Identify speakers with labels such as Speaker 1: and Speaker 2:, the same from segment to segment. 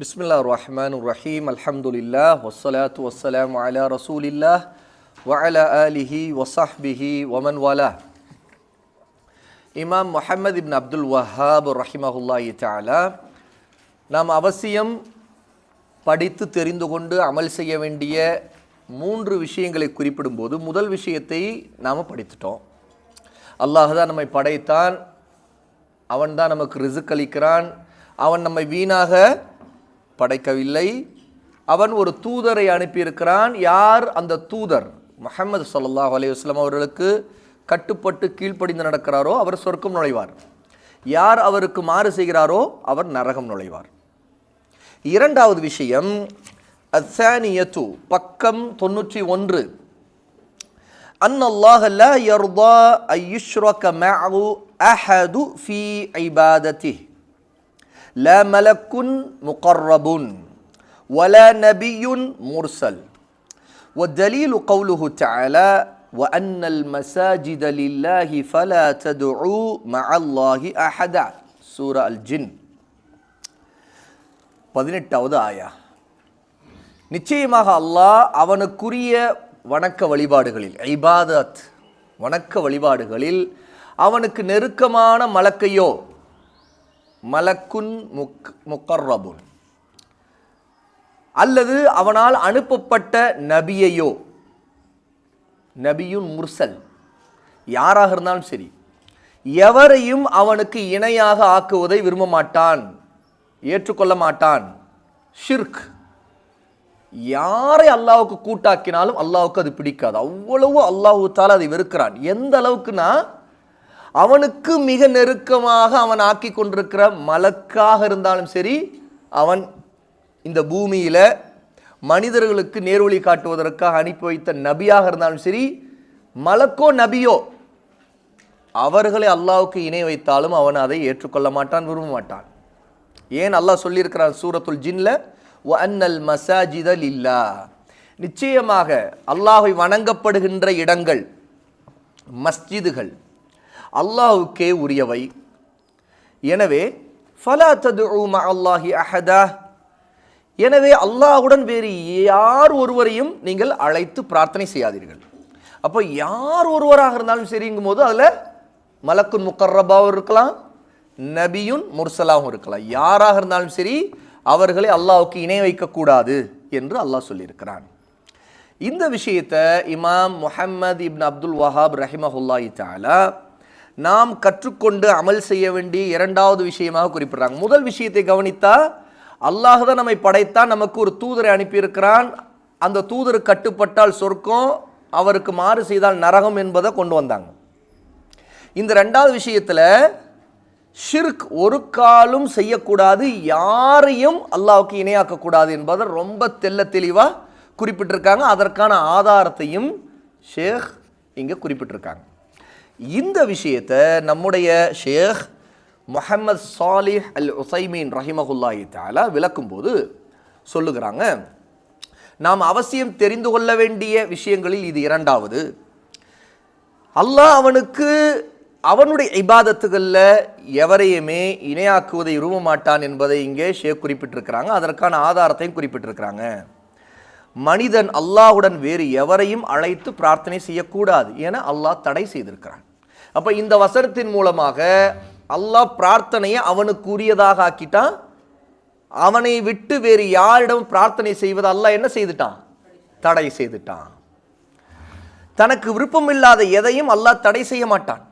Speaker 1: பிஸ்மில்லா ரஹ்மான் ரஹீம் அல்ஹம்துலில்லா வசலாத்து வசலாம் அலா ரசூலில்லா வஅலா அலிஹி வசாஹ்பிஹி ஒமன் வாலா இமாம் முஹம்மது இப்ன் அப்துல் வஹாப் ரஹிமஹுல்லாஹி தாலா நாம் அவசியம் படித்து தெரிந்து கொண்டு அமல் செய்ய வேண்டிய மூன்று விஷயங்களை குறிப்பிடும்போது முதல் விஷயத்தை நாம் படித்துட்டோம். அல்லாஹ் தான் நம்மை படைத்தான். அவன் தான் நமக்கு ரிசுக் அளிக்கிறான். அவன் நம்மை வீணாக படைக்கவில்லை அவன் ஒரு தூதரை அனுப்பியிருக்கிறான் யார் அந்த தூதர் முஹம்மது ஸல்லல்லாஹு அலைஹி வஸல்லம் அவர்களுக்கு கட்டுப்பட்டு கீழ்ப்படிந்து நடக்கிறாரோ அவர் சொர்க்கம் நுழைவார் யார் அவருக்கு மாறு செய்கிறாரோ அவர் நரகம் நுழைவார் இரண்டாவது விஷயம் அசானியத்து பக்கம் தொண்ணூற்றி ஒன்று أن الله لا يرضى أن يشرك معه أحد في عبادته لا ملك مقرب ولا نبي مرسل والدليل قوله تعالى وأن المساجد لله فلا تدعوا مع الله أحدا سورة الجن பதினெட்டாவது ஆயா நிச்சயமாக அல்லாஹ் அவனுக்குரிய வணக்க வழிபாடுகளில் ஐபாதத் வணக்க வழிபாடுகளில் அவனுக்கு நெருக்கமான மலக்கையோ மலக்குன் முக் முக்கர்ரபுன். அல்லது அவனால் அனுப்பப்பட்ட நபியையோ. நபியுன் முர்சல். யாராக இருந்தாலும் சரி. எவரையும் அவனுக்கு இணையாக ஆக்குவதை விரும்ப மாட்டான். ஏற்றுக்கொள்ள மாட்டான். ஷிர்க். யாரை அல்லாவுக்கு கூட்டாக்கினாலும் அல்லாவுக்கு அது பிடிக்காது. அவ்வளவு அல்லாஹு தால அதை வெறுக்கிறான். எந்த அளவுக்குனா அவனுக்கு மிக நெருக்கமாக அவன் ஆக்கி கொண்டிருக்கிற மலக்காக இருந்தாலும் சரி அவன் இந்த பூமியில் மனிதர்களுக்கு நேர்வழி காட்டுவதற்காக அனுப்பி வைத்த நபியாக இருந்தாலும் சரி மலக்கோ நபியோ அவர்களை அல்லாவுக்கு இணை வைத்தாலும் அவன் அதை ஏற்றுக்கொள்ள மாட்டான் விரும்ப மாட்டான். ஏன் அல்லாஹ் சொல்லியிருக்கிறான் சூரத்துல் ஜின்ல? வ அன்னல் மசாஜித நிச்சயமாக அல்லாஹை வணங்கப்படுகின்ற இடங்கள் மஸ்ஜிதுகள் அல்லாஹுக்கே உரியவை. எனவே ஃபலா ததுஉ அல்லாஹி அஹதா. எனவே அல்லாஹுடன் வேறு யார் ஒருவரையும் நீங்கள் அழைத்து பிரார்த்தனை செய்யாதீர்கள். அப்போ யார் ஒருவராக இருந்தாலும் சரிங்கும் போது அதில் மலக்குன் முக்கர்ரபாவும் இருக்கலாம் நபியுன் முர்சலாவும் இருக்கலாம். யாராக இருந்தாலும் சரி அவர்களை அல்லாவுக்கு இணை வைக்கக்கூடாது என்று அல்லாஹ் சொல்லியிருக்கிறான். இந்த விஷயத்தை இமாம் முஹம்மது இப்னு அப்துல் வஹாப் ரஹிமஹுல்லாஹி தாலா நாம் கற்றுக்கொண்டு அமல் செய்ய வேண்டிய இரண்டாவது விஷயமாக குறிப்பிடுறாங்க. முதல் விஷயத்தை கவனித்தா அல்லாஹ் தான் நம்மை படைத்தான் நமக்கு ஒரு தூதரை அனுப்பியிருக்கிறான். அந்த தூதர் கட்டுப்பட்டால் சொர்க்கம் அவருக்கு மாறு செய்தால் நரகம் என்பதை கொண்டு வந்தாங்க. இந்த ரெண்டாவது விஷயத்தில் ஷிர்க் ஒரு காலும் செய்யக்கூடாது யாரையும் அல்லாவுக்கு இணையாக்கக்கூடாது என்பதை ரொம்ப தெல்ல தெளிவாக குறிப்பிட்டிருக்காங்க. அதற்கான ஆதாரத்தையும் ஷேக் இங்கே குறிப்பிட்டிருக்காங்க. இந்த விஷயத்தை நம்முடைய ஷேக் முஹம்மது சாலிஹ் அல் உசைமீன் ரஹிமகுல்லாஹி தாலா விளக்கும்போது சொல்லுகிறாங்க நாம் அவசியம் தெரிந்து கொள்ள வேண்டிய விஷயங்களில் இது இரண்டாவது. அல்லாஹ் அவனுக்கு அவனுடைய இபாதத்துகளில் எவரையுமே இணையாக்குவதை விரும்ப மாட்டான் என்பதை இங்கே ஷேக் குறிப்பிட்டிருக்கிறாங்க. அதற்கான ஆதாரத்தையும் குறிப்பிட்டிருக்கிறாங்க. மனிதன் அல்லாஹுடன் வேறு எவரையும் அழைத்து பிரார்த்தனை செய்யக்கூடாது என அல்லாஹ் தடை செய்திருக்கிறான். அப்போ இந்த வசனத்தின் மூலமாக அல்லாஹ் பிரார்த்தனையை அவனுக்கு உரியதாக ஆக்கிட்டான். அவனை விட்டு வேறு யாரிடம் பிரார்த்தனை செய்வது அல்லாஹ் என்ன செய்துட்டான்? தடை செய்துட்டான். தனக்கு விருப்பம் இல்லாத எதையும் அல்லாஹ் தடை செய்ய மாட்டான்.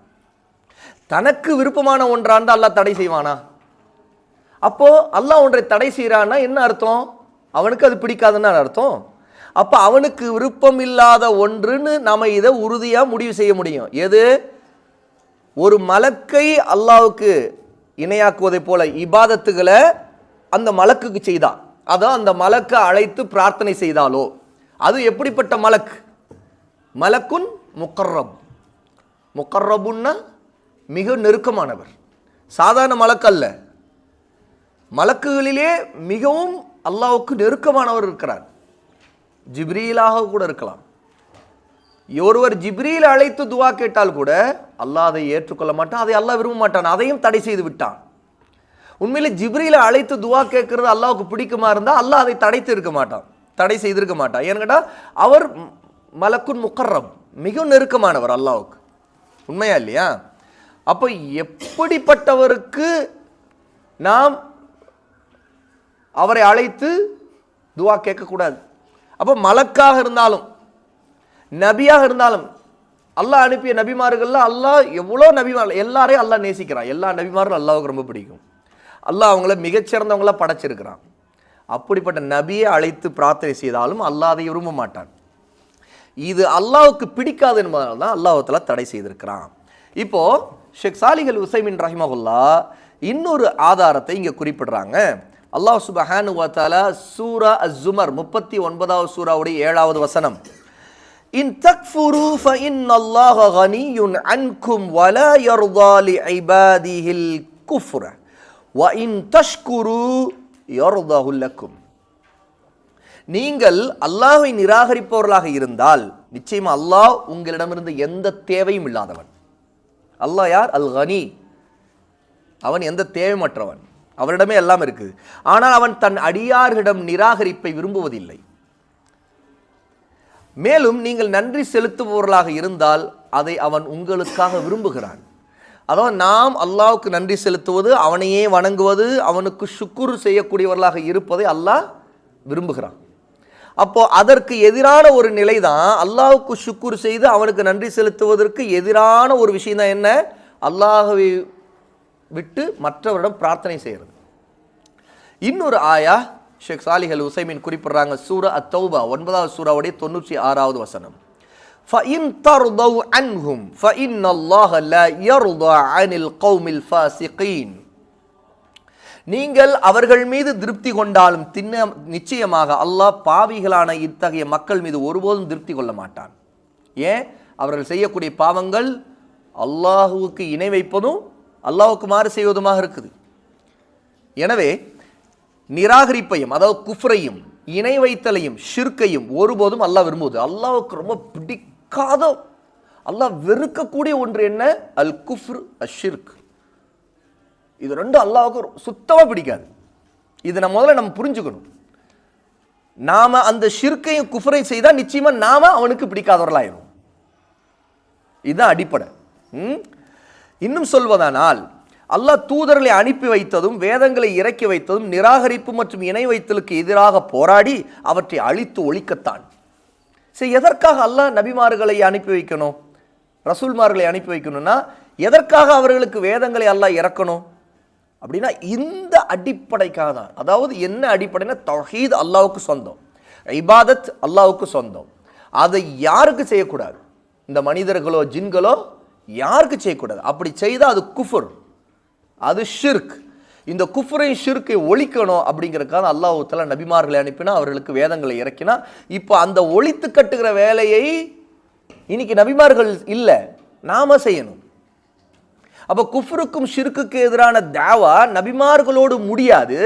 Speaker 1: தனக்கு விருப்பமான ஒன்றா இருந்தால் அல்லாஹ் தடை செய்வானா? அப்போ அல்லாஹ் ஒன்றை தடை செய்கிறான்னா என்ன அர்த்தம்? அவனுக்கு அது பிடிக்காதுன்னு அர்த்தம். அப்போ அவனுக்கு விருப்பம் இல்லாத ஒன்றுன்னு நம்ம இதை உறுதியாக முடிவு செய்ய முடியும். எது? ஒரு மலக்கை அல்லாவுக்கு இணையாக்குவதை போல இபாதத்துகளை அந்த மலக்குக்கு செய்தான் அதான் அந்த மலக்கை அழைத்து பிரார்த்தனை செய்தாலோ. அது எப்படிப்பட்ட மலக்கு மலக்குன் முக்கர்ரப் முக்கர்ரபுன்னா மிக நெருக்கமானவர். சாதாரண மலக்கு அல்ல. மலக்குகளிலே மிகவும் அல்லாவுக்கு நெருக்கமானவர் இருக்கிறார். ஜிப்ரீலாக கூட இருக்கலாம். ஒருவர் ஜிப்ரியில் அழைத்து துவா கேட்டால் கூட அல்லாஹ் அதை ஏற்றுக்கொள்ள மாட்டான் அதை அல்லாஹ் விரும்ப மாட்டான் அதையும் தடை செய்து விட்டான். உண்மையில் ஜிப்ரியில் அழைத்து துவா கேட்கறது அல்லாவுக்கு பிடிக்குமா இருந்தால் அல்லாஹ் அதை தடைத்து இருக்க மாட்டான் தடை செய்திருக்க மாட்டான். ஏன்னு கேட்டால் அவர் மலக்குன் முக்கர்ரம் மிகவும் நெருக்கமானவர் அல்லாவுக்கு உண்மையா இல்லையா? அப்போ எப்படிப்பட்டவருக்கு நாம் அவரை அழைத்து துவா கேட்கக்கூடாது? அப்போ மலக்காக இருந்தாலும் நபியாக இருந்தாலும் அல்லாஹ் அனுப்பிய நபிமார்கள்லாம் அல்லாஹ் எவ்வளோ நபிமார் எல்லாரையும் அல்லாஹ் நேசிக்கிறான். எல்லா நபிமாரும் அல்லாவுக்கு ரொம்ப பிடிக்கும். அல்லாஹ் அவங்கள மிகச்சிறந்தவங்களா படைச்சிருக்கிறான். அப்படிப்பட்ட நபியை அழைத்து பிரார்த்தனை செய்தாலும் அல்லாஹ் அதை விரும்ப மாட்டான். இது அல்லாவுக்கு பிடிக்காது என்பதனால தான் அல்லாஹத்தில் தடை செய்திருக்கிறான். இப்போது ஷேக் சாலிஹல் உசைமின் ரஹிமகுல்லா இன்னொரு ஆதாரத்தை இங்கே குறிப்பிடுறாங்க. அல்லாஹ் சுபஹானு வாத்தால சூரா அஸ்-ஜுமர் முப்பத்தி ஒன்பதாவது சூராவுடைய ஏழாவது வசனம். இன் தக்ஃபுரு ஃபஇன் அல்லாஹ கனியுன் அன்கும் வலா யர்தா லிஇபாதிஹில் குஃப்ர வ இன் தஷ்குரு யர்தஹு லக்கும் நீங்கள் அல்லாஹ்வை நிராகரிப்பவர்களாக இருந்தால் நிச்சயமா அல்லாஹ் உங்களிடமிருந்து எந்த தேவையும் இல்லாதவன். அல்லாஹ் யார்? அல் கனி. அவன் எந்த தேவையற்றவன் அவரிடமே எல்லாம் இருக்குது. ஆனால் அவன் தன் அடியார்களிடம் நிராகரிப்பை விரும்புவதில்லை. மேலும் நீங்கள் நன்றி செலுத்துபவர்களாக இருந்தால் அதை அவன் உங்களுக்காக விரும்புகிறான். அதாவது நாம் அல்லாவுக்கு நன்றி செலுத்துவது அவனையே வணங்குவது அவனுக்கு சுக்குரு செய்யக்கூடியவர்களாக இருப்பதை அல்லாஹ் விரும்புகிறான். அப்போ அதற்கு எதிரான ஒரு நிலை தான் அல்லாவுக்கு சுக்குரு செய்து அவனுக்கு நன்றி செலுத்துவதற்கு எதிரான ஒரு விஷயம் தான் என்ன? அல்லாஹ்வை விட்டு மற்றவரிடம் பிரார்த்தனை செய்கிறது. இன்னொரு ஆயா ஷேக் சாலிஹல் உசைமின் குறிப்பிடுறாங்க சூரா அத்தௌபா ஒன்பதாவது சூறாவுடைய தொண்ணூற்றி ஆறாவது வசனம் فَإِن تَرْضَوْا عَنْهُمْ فَإِنَّ اللَّهَ لَا يَرْضَى عَنِ الْقَوْمِ الْفَاسِقِينَ நீங்கள் அவர்கள் மீது திருப்தி கொண்டாலும் தின்ன நிச்சயமாக அல்லாஹ் பாவிகளான இத்தகைய மக்கள் மீது ஒருபோதும் திருப்தி கொள்ள மாட்டான் ஏன் அவர்கள் செய்யக்கூடிய பாவங்கள் அல்லாஹுவுக்கு இணை வைப்பதும் அல்லாஹுக்கு மாறு செய்வதுமாக இருக்குது எனவே நிராகரிப்பையும் அதாவது குஃப்ரையும் இணை வைத்தலையும் ஷிர்க்கையும் ஒருபோதும் அல்லாஹ் விரும்புவது. அல்லாவுக்கு ரொம்ப பிடிக்காத அல்லாஹ் வெறுக்கக்கூடிய ஒன்று என்ன? அல் குஃப்ர் அஷிர்க் இது ரெண்டும் அல்லாவுக்கு சுத்தமாக பிடிக்காது. இது நம்ம முதல்ல நம்ம புரிஞ்சுக்கணும். நாம அந்த ஷிர்க்கையும் குஃப்ரையும் செய்தால் நிச்சயமாக நாம அவனுக்கு பிடிக்காதவர்களாயிரும். இதுதான் அடிப்படை. ம்? இன்னும் சொல்வதானால் அல்லாஹ் தூதர்களை அனுப்பி வைத்ததும் வேதங்களை இறக்கி வைத்ததும் நிராகரிப்பு மற்றும் இணை வைத்தலுக்கு எதிராக போராடி அவற்றை அழித்து ஒழிக்கத்தான். சரி எதற்காக அல்லாஹ் நபிமார்களை அனுப்பி வைக்கணும்? ரசூல்மார்களை அனுப்பி வைக்கணும்னா எதற்காக அவர்களுக்கு வேதங்களை அல்லாஹ் இறக்கணும்? அப்படின்னா இந்த அடிப்படைக்காக தான். அதாவது என்ன அடிப்படைனா தொகீத் அல்லாவுக்கு சொந்தம். இபாதத் அல்லாவுக்கு சொந்தம். அதை யாருக்கு செய்யக்கூடாது? இந்த மனிதர்களோ ஜின்களோ யாருக்கு செய்யக்கூடாது? அப்படி செய்தால் அது குஃபுர். அது ஷிர்க் இந்த குஃபுரையும் ஷிர்க்கை ஒழிக்கணும் அப்படிங்கிறக்காக அல்லாஹ் நபிமார்களை அனுப்பினா அவர்களுக்கு வேதங்களை இறக்கினா இப்போ அந்த ஒழித்து கட்டுகிற வேலையை இன்னைக்கு நபிமார்கள் இல்லை நாம செய்யணும். அப்போ குஃப்ருக்கும் ஷிர்க்குக்கு எதிரான தேவா நபிமார்களோடு முடியாது.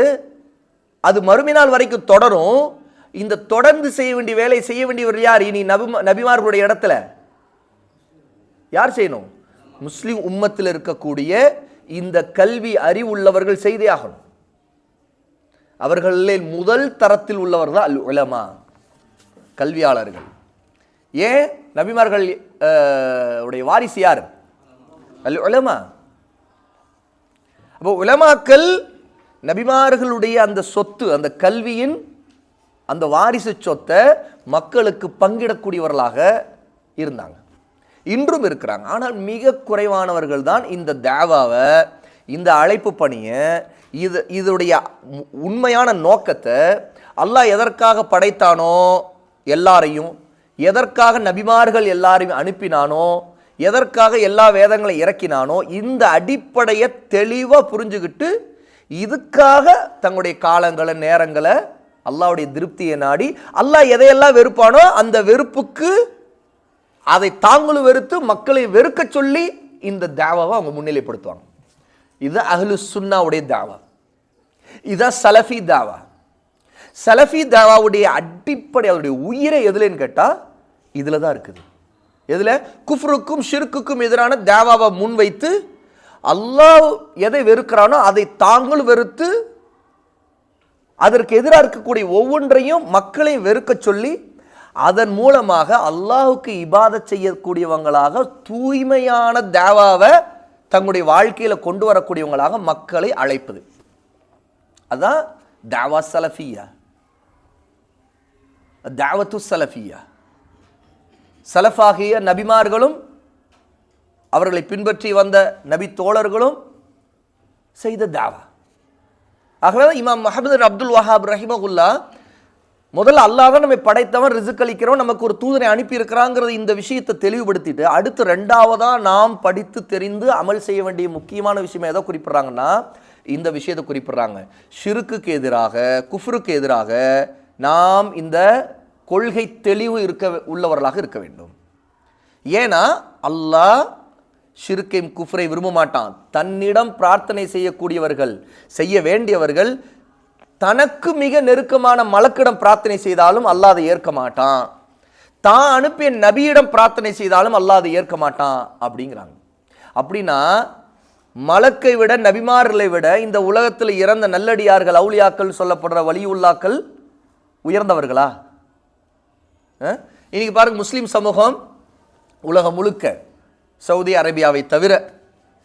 Speaker 1: அது மறுமைநாள் வரைக்கும் தொடரும். இந்த தொடர்ந்து செய்ய வேண்டிய வேலை செய்ய வேண்டியவர் யார்? இனி நபி நபிமார்களுடைய இடத்துல. யார் செய்யணும்? முஸ்லீம் உம்மத்தில் இருக்கக்கூடிய இந்த கல்வி அறிவுள்ளவர்கள் செய்தே ஆகணும் அவர்களில் முதல் தரத்தில் உள்ளவர் தான் அல் உலமா கல்வியாளர்கள். ஏன்? நபிமார்கள் உடைய வாரிசு யார்? அல் உலமா. அப்போ உலமாக்கள் நபிமார்களுடைய அந்த சொத்து அந்த கல்வியின் அந்த வாரிசு சொத்தை மக்களுக்கு பங்கிடக்கூடியவர்களாக இருந்தாங்க. இன்றும் இருக்கிறாங்க. ஆனால் மிக குறைவானவர்கள் தான் இந்த தேவாவை இந்த அழைப்பு பணியை இது இதனுடைய உ- உண்மையான நோக்கத்தை அல்லாஹ் எதற்காக படைத்தானோ எல்லாரையும் எதற்காக நபிமார்கள் எல்லாரையும் அனுப்பினானோ எதற்காக எல்லா வேதங்களை இறக்கினானோ இந்த அடிப்படையை தெளிவாக புரிஞ்சுக்கிட்டு இதுக்காக தங்களுடைய காலங்களை நேரங்களை அல்லாவுடைய திருப்தியை நாடி அல்லாஹ் எதையெல்லாம் வெறுப்பானோ அந்த வெறுப்புக்கு அதை தாங்களும் வெறுத்து மக்களை வெறுக்க சொல்லி இந்த தேவாவை அவங்க முன்னிலைப்படுத்துவாங்க. இது அஹ்லு சுன்னாவுடைய தாவா. இதுதான் சலஃபி தாவா. சலஃபி தாவாவுடைய அடிப்படை அவருடைய உயிரை எதுலன்னு கேட்டால் இதில் தான் இருக்குது. எதில்? குஃப்ருக்கும் ஷிர்க்குக்கும் எதிரான தேவாவை முன்வைத்து அல்லாஹ் எதை வெறுக்கிறானோ அதை தாங்களும் வெறுத்து அதற்கு எதிராக இருக்கக்கூடிய ஒவ்வொன்றையும் மக்களை வெறுக்க சொல்லி அதன் மூலமாக அல்லாஹுக்கு இபாத செய்யக்கூடியவங்களாக தூய்மையான தேவாவை தங்களுடைய வாழ்க்கையில கொண்டு வரக்கூடியவங்களாக மக்களை அழைப்பது. அதான் தாவா சலஃபியா. தாவத்து சலஃபியா. சலஃபாகிய நபிமார்களும் அவர்களை பின்பற்றி வந்த நபி தோழர்களும் செய்த தாவா. ஆகவே இமாம் மஹமது அப்துல் வஹாப் ரஹிமகுல்லா முதல்ல அல்லாத நம்ம படைத்தவன் ரிசுக்களிக்கிறோம் நமக்கு ஒரு தூதரை அனுப்பியிருக்கிறாங்கிறது இந்த விஷயத்தை தெளிவுபடுத்திட்டு அடுத்து ரெண்டாவதாக நாம் படித்து தெரிந்து அமல் செய்ய வேண்டிய முக்கியமான விஷயம் எதை குறிப்பிடுறாங்கன்னா இந்த விஷயத்தை குறிப்பிட்றாங்க. ஷிருக்குக்கு எதிராக குஃப்ருக்கு எதிராக நாம் இந்த கொள்கை தெளிவு இருக்க உள்ளவர்களாக இருக்க வேண்டும். ஏன்னா அல்லாஹ் ஷிருக்கையும் குஃப்ரை விரும்ப மாட்டான் தன்னிடம் பிரார்த்தனை செய்யக்கூடியவர்கள் செய்ய வேண்டியவர்கள் தனக்கு மிக நெருக்கமான மலக்கிடம் பிரார்த்தனை செய்தாலும் அல்லாத ஏற்க மாட்டான். தான் அனுப்பிய நபியிடம் பிரார்த்தனை செய்தாலும் அல்லாத ஏற்க மாட்டான் அப்படிங்கிறாங்க. அப்படின்னா மலக்கை விட நபிமார்களை விட இந்த உலகத்தில் இறந்த நல்லடியார்கள் அவுளியாக்கள் சொல்லப்படுற வலியுள்ளாக்கள் உயர்ந்தவர்களா? இன்னைக்கு பாருங்க முஸ்லீம் சமூகம் உலகம் முழுக்க சவுதி அரேபியாவை தவிர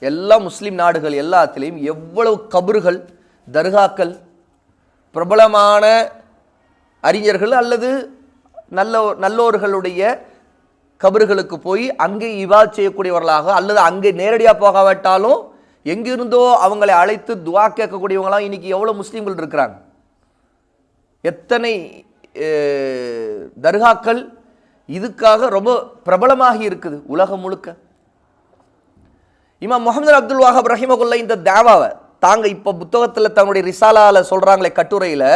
Speaker 1: எல்லா முஸ்லீம் நாடுகள் எல்லாத்திலையும் எவ்வளவு கபறுகள் தர்காக்கள் பிரபலமான அறிஞர்கள் அல்லது நல்ல நல்லோர்களுடைய கபறுகளுக்கு போய் அங்கே இவா செய்யக்கூடியவர்களாக அல்லது அங்கே நேரடியாக போகாவிட்டாலும் எங்கிருந்தோ அவங்களை அழைத்து துவா கேட்கக்கூடியவங்களாம் இன்னைக்கு எவ்வளோ முஸ்லீம்கள் இருக்கிறாங்க? எத்தனை தர்காக்கள் இதுக்காக ரொம்ப பிரபலமாகி இருக்குது உலகம் முழுக்க. இமாம் முகமது அப்துல் வாஹப் ரஹிமகுல்லா இந்த தேவாவை தாங்க இப்போ புத்தகத்தில் தன்னுடைய ரிசாலாவில் சொல்கிறாங்களே கட்டுரையில்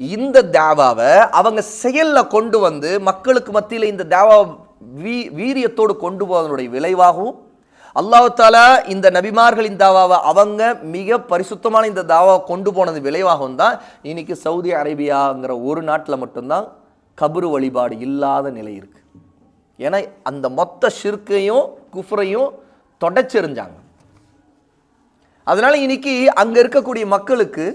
Speaker 1: இந்த தேவாவை அவங்க செயலில் கொண்டு வந்து மக்களுக்கு மத்தியில் இந்த தேவாவை வீ வீரியத்தோடு கொண்டு போவதனுடைய விளைவாகவும் அல்லாஹ் இந்த நபிமார்களின் தாவாவை அவங்க மிக பரிசுத்தமான இந்த தாவாவை கொண்டு போனது விளைவாகவும் தான் இன்னைக்கு சவுதி அரேபியாங்கிற ஒரு நாட்டில் மட்டும்தான் கபரு வழிபாடு இல்லாத நிலை இருக்கு. ஏன்னா அந்த மொத்த ஷிர்கையும் குஃப்ரையும் தொடச்செறிஞ்சாங்க. அதனால் இன்னைக்கு அங்கே இருக்கக்கூடிய மக்களுக்கு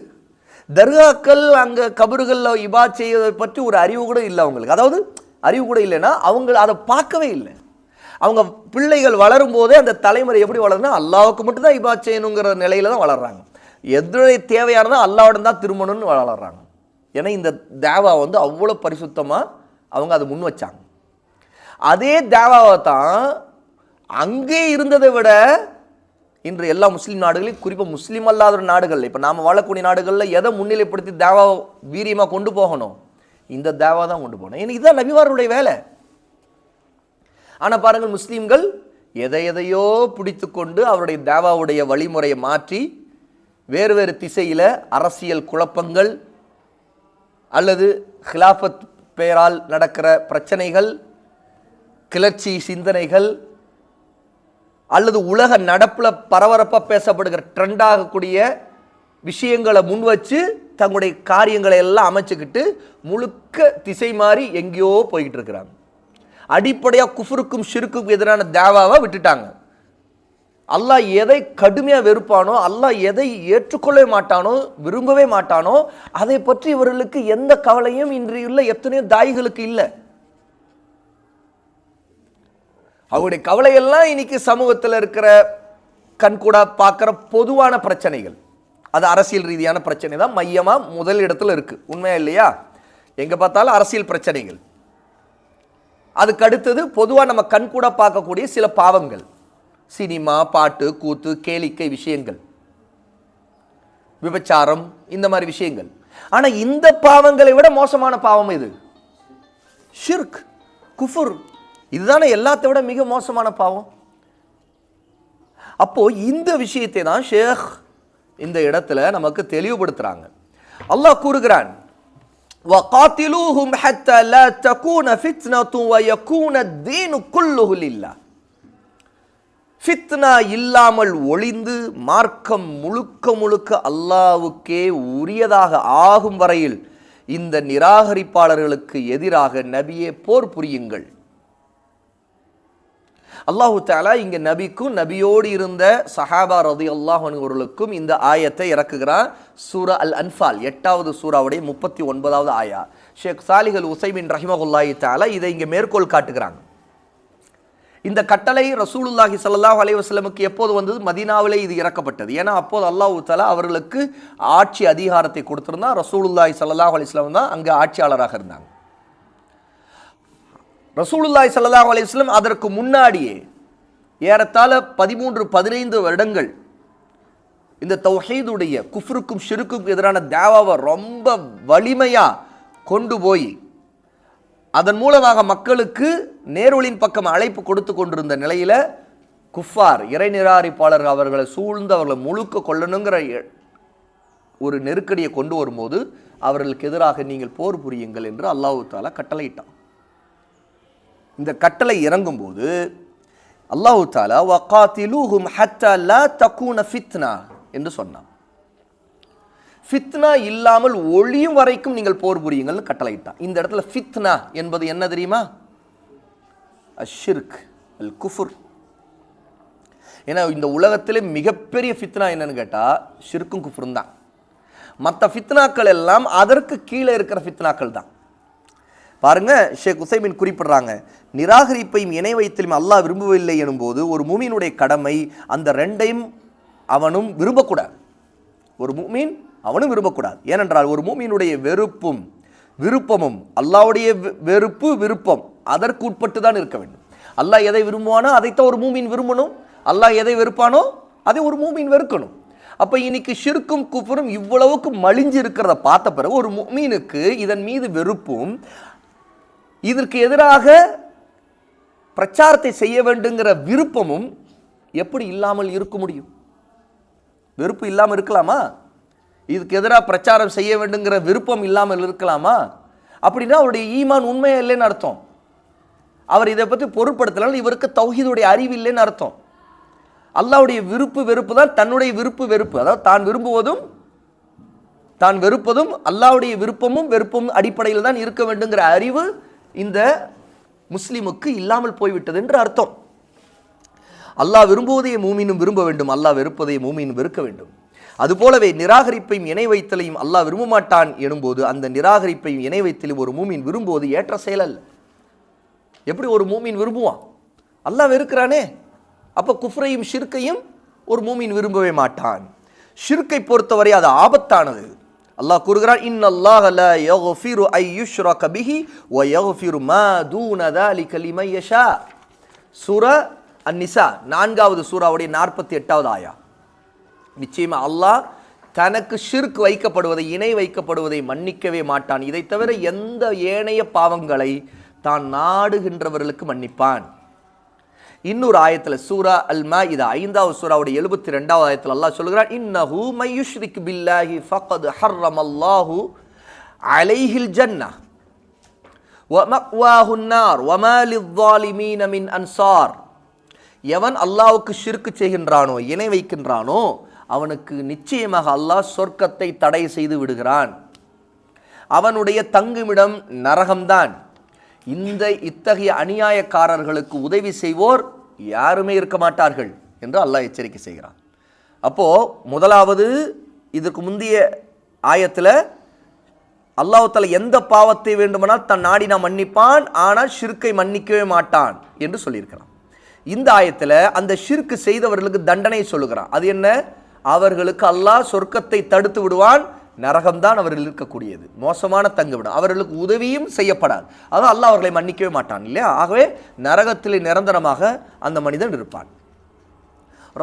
Speaker 1: தர்காக்கள் அங்கே கபறுகளில் இபா செய்வதை பற்றி ஒரு அறிவு கூட இல்லை அவங்களுக்கு. அதாவது அறிவு கூட இல்லைன்னா அவங்க அதை பார்க்கவே இல்லை. அவங்க பிள்ளைகள் வளரும் போதே அந்த தலைமுறை எப்படி வளருனா அல்லாவுக்கு மட்டும்தான் இபா செய்யணுங்கிற நிலையில தான் வளர்றாங்க. எதுடைய தேவையானதோ அல்லாவிடம் தான் திரும்பணும்னு வளர்றாங்க. ஏன்னா இந்த தேவா வந்து அவ்வளோ பரிசுத்தமாக அவங்க அதை முன் வச்சாங்க. அதே தேவாவை தான் அங்கே இருந்ததை விட இன்று எல்லா முஸ்லீம் நாடுகளையும் குறிப்பாக முஸ்லீம் அல்லாத நாடுகள் இப்போ நாம் வாழக்கூடிய நாடுகளில் எதை முன்னிலைப்படுத்தி தேவா வீரியமாக கொண்டு போகணும்? இந்த தேவா தான் கொண்டு போகணும். ஏன்னா இதுதான் நபிவாருடைய வேலை. ஆனால் பாருங்கள் முஸ்லீம்கள் எதை எதையோ பிடித்து கொண்டு அவருடைய தேவாவுடைய வழிமுறையை மாற்றி வேறு வேறு திசையில் அரசியல் குழப்பங்கள் அல்லது ஹிலாஃபத் பெயரால் நடக்கிற பிரச்சனைகள் கிளர்ச்சி சிந்தனைகள் அல்லது உலக நடப்பில் பரபரப்பாக பேசப்படுகிற ட்ரெண்டாகக்கூடிய விஷயங்களை முன் வச்சு தங்களுடைய காரியங்களை எல்லாம் அமைச்சுக்கிட்டு முழுக்க திசை மாறி எங்கேயோ போய்கிட்டு இருக்கிறாங்க. அடிப்படையாக குஃபருக்கும் ஷிருக்கும் எதிரான தேவாவை விட்டுட்டாங்க. அல்லாஹ் எதை கடுமையாக வெறுப்பானோ அல்லாஹ் எதை ஏற்றுக்கொள்ளவே மாட்டானோ விரும்பவே மாட்டானோ அதை பற்றி இவர்களுக்கு எந்த கவலையும் இன்றையுள்ள எத்தனையோ தாய்களுக்கு இல்லை. அவருடைய கவலையெல்லாம் இன்னைக்கு சமூகத்தில் இருக்கிற கண்கூடா பார்க்குற பொதுவான பிரச்சனைகள். அது அரசியல் ரீதியான பிரச்சனை தான். மையமாக முதல் இடத்துல இருக்குது உண்மையா இல்லையா? எங்கே பார்த்தாலும் அரசியல் பிரச்சனைகள். அதுக்கு அடுத்தது பொதுவாக நம்ம கண்கூட பார்க்கக்கூடிய சில பாவங்கள். சினிமா பாட்டு கூத்து கேளிக்கை விஷயங்கள். விபச்சாரம் இந்த மாதிரி விஷயங்கள். ஆனால் இந்த பாவங்களை விட மோசமான பாவம் இது ஷிர்க் குஃபுர். இதுதானே எல்லாத்தை விட மிக மோசமான பாவம் அப்போ இந்த விஷயத்தை தான் ஷேக் இந்த இடத்துல நமக்கு தெளிவுபடுத்துறாங்க அல்லாஹ் கூறுகிறான் وَقَاتِلُوهُمْ حَتَّى لَا تَكُونَ فِتْنَةٌ وَيَكُونَ الدِّينُ كُلُّهُ لِلَّهِ ஃபித்னா இல்லாமல் ஒளிந்து மார்க்கம் முழுக்க முழுக்க அல்லாவுக்கே உரியதாக ஆகும் வரையில் இந்த நிராகரிப்பாளர்களுக்கு எதிராக நபியே போர் புரியுங்கள் அல்லாஹு தாலா இங்க நபிக்கும் நபியோடு இருந்த சஹாபா ரதி அல்லாஹர்களுக்கும் இந்த ஆயத்தை இறக்குகிறான் சூரா அல் அன்ஃபால் எட்டாவது சூறாவுடைய முப்பத்தி ஒன்பதாவது ஆயா. ஷேக் சாலிஹல் உசைமின் ரஹிமகுல்லாஹி தாலா இதை இங்கே மேற்கோள் காட்டுகிறாங்க. இந்த கட்டளை ரசூலுல்லாஹி சல்லாஹ் அலைவாஸ்லமுக்கு எப்போது வந்தது? மதீனாவிலே இது இறக்கப்பட்டது. ஏன்னா அப்போது அல்லாஹ் தஆலா அவர்களுக்கு ஆட்சி அதிகாரத்தை கொடுத்துருந்தா ரசூலுல்லாஹி சல்லாஹ் அலைஹி தான் அங்கே ஆட்சியாளராக இருந்தாங்க. ரசூலுல்லாய் ஸல்லல்லாஹு அலைஹி அதற்கு முன்னாடியே ஏறத்தாழ பதிமூன்று பதினைந்து வருடங்கள் இந்த தௌஹீதுடைய குஃப்ருக்கும் ஷிருக்கும் எதிரான தேவாவை ரொம்ப வலிமையா கொண்டு போய் அதன் மூலமாக மக்களுக்கு நேருளின் பக்கம் அழைப்பு கொடுத்து கொண்டிருந்த நிலையில குஃபார் இறை நிராகரிப்பாளர் அவர்களை சூழ்ந்து அவர்களை முழுக்க கொள்ளணுங்கிற எ- ஒரு நெருக்கடியை கொண்டு வரும்போது அவர்களுக்கு எதிராக நீங்கள் போர் புரியுங்கள் என்று அல்லாஹு தாலா கட்டளையிட்டான். இந்த கட்டளை இறங்கும்போது அல்லாஹு தாலா காத்திலூஹும் ஹத்தா லா தக்கூன ஃபித்னா என்று சொன்னான். ஃபித்னா இல்லாமல் ஒளியும் வரைக்கும் நீங்கள் போர் புரியுங்கள்னு கட்டளையிட்டான். இந்த இடத்துல ஃபித்னா என்பது என்ன தெரியுமா? அஷிர்க் அல் குஃபுர். ஏன்னா இந்த உலகத்திலே மிகப்பெரிய ஃபித்னா என்னன்னு கேட்டால் ஷிர்க்கும் குஃபுரும் தான் மற்ற ஃபித்னாக்கள் எல்லாம் அதற்கு கீழே இருக்கிற ஃபித்னாக்கள் தான் பாருங்க ஷேக் உசைமின் குறிப்பிடுறாங்க நிராகரிப்பையும் இணை வைத்தலும் அல்லாஹ் விரும்பவில்லை எனும்போது ஒரு மூமியினுடைய கடமை அந்த ரெண்டையும் அவனும் விரும்பக்கூடாது. ஒரு மூமீன் அவனும் விரும்பக்கூடாது. ஏனென்றால் ஒரு மூமியினுடைய வெறுப்பும் விருப்பமும் அல்லாவுடைய வெ- வெறுப்பு விருப்பம் அதற்கு உட்பட்டு தான் இருக்க வேண்டும். அல்லாஹ் எதை விரும்புவானோ அதைத்தான் ஒரு மூமின் விரும்பணும். அல்லாஹ் எதை வெறுப்பானோ அதை ஒரு மூமின் வெறுக்கணும். அப்போ இன்னைக்கு ஷிர்க்கும் குஃபரும் இவ்வளவுக்கு மலிஞ்சு இருக்கிறத பார்த்த பிறகு ஒரு மீனுக்கு இதன் மீது வெறுப்பும் இதற்கு எதிராக பிரச்சாரத்தை செய்ய வேண்டுங்கிற விருப்பமும் எப்படி இல்லாமல் இருக்க முடியும்? வெறுப்பு இல்லாமல் இருக்கலாமா? இதுக்கு எதிராக பிரச்சாரம் செய்ய வேண்டுங்கிற விருப்பம் இல்லாமல் இருக்கலாமா? அப்படின்னா அவருடைய ஈமான் உண்மையா இல்லைன்னு அர்த்தம். அவர் இதை பற்றி பொருட்படுத்தலாம் இவருக்கு தௌஹீதுடைய அறிவு இல்லைன்னு அர்த்தம். அல்லாவுடைய விருப்பு வெறுப்பு தான் தன்னுடைய விருப்பு வெறுப்பு. அதாவது தான் விரும்புவதும் தான் வெறுப்பதும் அல்லாவுடைய விருப்பமும் வெறுப்பும் அடிப்படையில் தான் இருக்க வேண்டுங்கிற அறிவு இந்த முஸ்லீமுக்கு இல்லாமல் போய்விட்டது என்று அர்த்தம். அல்லாஹ் விரும்புவதையே மூமினும் விரும்ப வேண்டும். அல்லாஹ் வெறுப்பதை மூமினும் வெறுக்க வேண்டும். அதுபோலவே நிராகரிப்பையும் இணை வைத்தலையும் அல்லாஹ் விரும்ப மாட்டான் எனும்போது அந்த நிராகரிப்பையும் இணை வைத்தலையும் ஒரு மூமின் விரும்புவது ஏற்ற செயல் அல்ல. எப்படி ஒரு மூமின் விரும்புவான்? அல்லாஹ் வெறுக்கிறானே. அப்போ குஃப்ரையும் ஷிர்கையும் ஒரு மூமின் விரும்பவே மாட்டான். ஷிர்கை பொறுத்தவரை அது ஆபத்தானது. அல்லாஹ் கூறுகிறார் இன் அல்லாஹ் ல யஃபிரு ஐயுஷ்ரக பிஹி வ யஃபிரு மா தூன தாலிக லிமை யஷா. சூர அந்நிசா நான்காவது சூறாவுடைய நாற்பத்தி எட்டாவது ஆயா. நிச்சயமாக அல்லாஹ் தனக்கு ஷிர்க் வைக்கப்படுவதை இணை வைக்கப்படுவதை மன்னிக்கவே மாட்டான். இதை தவிர எந்த ஏனைய பாவங்களை தான் நாடுகின்றவர்களுக்கு மன்னிப்பான். இன்னொரு ஆயத்தில் சூரா அல் மா இது ஐந்தாவது சூராவுடைய எழுபத்தி ரெண்டாவது ஆயத்தில் அல்லாஹ் சொல்கிறான் இன்னஹூ மையுஷ்ரிக் பில்லாஹி ஃபகத் ஹர்ரம் அல்லாஹூ அலைஹில் ஜன்னா வமக்வாஹுன்னார் வமாலிவாலிமீன மின் அன்சார். எவன் அல்லாவுக்கு ஷிர்க்கு செய்கின்றானோ இணை வைக்கின்றானோ அவனுக்கு நிச்சயமாக அல்லாஹ் சொர்க்கத்தை தடை செய்து விடுகிறான். அவனுடைய தங்குமிடம் நரகம்தான். இந்த இத்தகைய அநியாயக்காரர்களுக்கு உதவி செய்வோர் யாருமே இருக்க மாட்டார்கள் என்று அல்லாஹ் எச்சரிக்கை செய்கிறான். அப்போது முதலாவது இதற்கு முந்தைய ஆயத்தில் அல்லாஹ் எந்த பாவத்தை வேண்டுமானால் தன் நாடினா மன்னிப்பான் ஆனால் ஷிர்கை மன்னிக்கவே மாட்டான் என்று சொல்லியிருக்கிறான். இந்த ஆயத்தில் அந்த ஷிர்கு செய்தவர்களுக்கு தண்டனை சொல்லுகிறான். அது என்ன? அவர்களுக்கு அல்லாஹ் சொர்க்கத்தை தடுத்து விடுவான் நரகம்தான் அவர்கள் இருக்கக்கூடியது. மோசமான தங்குவிடம் அவர்களுக்கு உதவியும் செய்யப்படாது. அதான் அல்லாஹ் அவர்களை மன்னிக்கவே மாட்டான் இல்லையா? ஆகவே நரகத்திலே நிரந்தரமாக அந்த மனிதன் இருப்பான்.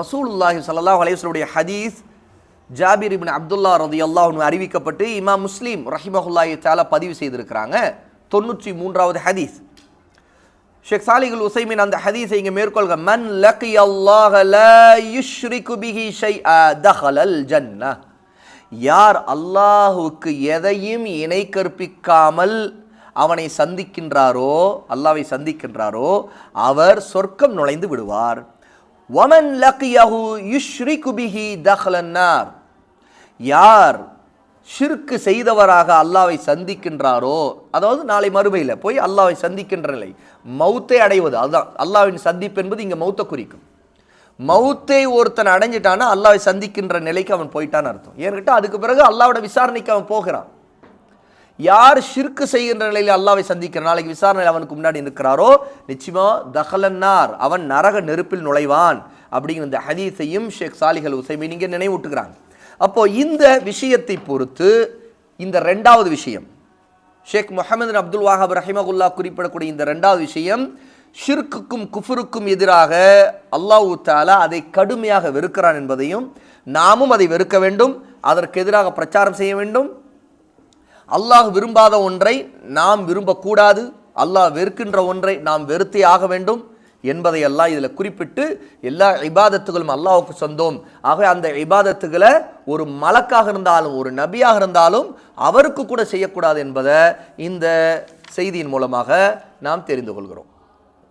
Speaker 1: ரசூலுல்லாஹி ஸல்லல்லாஹு அலைஹி ஹதீஸ் ஜாபிர் இபின் அப்துல்லா ரதி அன்ஹு அறிவிக்கப்பட்டு இமாம் முஸ்லீம் ரஹிமஹுல்லாஹி தாலா பதிவு செய்திருக்கிறாங்க. தொண்ணூற்றி மூன்றாவது ஹதீஸ். ஷேக் சாலிகுல் உசைமின் அந்த ஹதீஸை இங்கே மேற்கொள்க. மன் லக்கி அல்லாஹ் லா யுஷ்ரிகு பிஹி ஷைஆ தஹலல் ஜன்னா யார் அல்லாஹுவுக்கு எதையும் இணை கற்பிக்காமல் அவனை சந்திக்கின்றாரோ அல்லாவை சந்திக்கின்றாரோ அவர் சொர்க்கம் நுழைந்து விடுவார். ஒமன் லக்யஹு யுஷ்ரிகு குபிஹி தஹலன்னார் யார் ஷிர்க்கு செய்தவராக அல்லாவை சந்திக்கின்றாரோ அதாவது நாளை மறுமையில் போய் அல்லாவை சந்திக்கின்ற நிலை மௌத்தை அடைவது அதுதான். அல்லாவின் சந்திப்பு என்பது இங்கே மௌத்தை குறிக்கும். மௌத்தை ஒருத்தன் அடைஞ்சிட்டான்னா அல்லாவை சந்திக்கின்ற நிலைக்கு அவன் போயிட்டான்னு அர்த்தம். ஏன்னு அதுக்கு பிறகு அல்லாவோட விசாரணைக்கு அவன் போகிறான். யார் ஷிர்க்கு செய்கின்ற நிலையில் அல்லாவை சந்திக்கிற நாளைக்கு விசாரணையில் அவனுக்கு முன்னாடி நிற்கிறாரோ? நிச்சயமா தஹலன்னார். அவன் நரக நெருப்பில் நுழைவான் அப்படிங்கிற இந்த ஹதீஸையும் ஷேக் சாலிஹல் உசைமி நீங்கள் நினைவூட்டுகிறாங்க. அப்போ இந்த விஷயத்தை பொறுத்து இந்த ரெண்டாவது விஷயம் ஷேக் முகமது அப்துல் வாஹப் ரஹிமகுல்லா குறிப்பிடக்கூடிய இந்த ரெண்டாவது விஷயம் ஷிர்க்குக்கும் குஃபுருக்கும் எதிராக அல்லாஹ் தாலா அதை கடுமையாக வெறுக்கிறான் என்பதையும் நாமும் அதை வெறுக்க வேண்டும் அதற்கு எதிராக பிரச்சாரம் செய்ய வேண்டும். அல்லாஹ் விரும்பாத ஒன்றை நாம் விரும்பக்கூடாது அல்லாஹ் வெறுக்கின்ற ஒன்றை நாம் வெறுத்தே ஆக வேண்டும் என்பதை எல்லாம் இதில் குறிப்பிட்டு எல்லா இபாதத்துகளும் அல்லாஹுக்கு சொந்தம். ஆக அந்த இபாதத்துகளை ஒரு மலக்காக இருந்தாலும் ஒரு நபியாக இருந்தாலும் அவருக்கு கூட செய்யக்கூடாது என்பதை இந்த செய்தியின் மூலமாக நாம் தெரிந்து கொள்கிறோம்.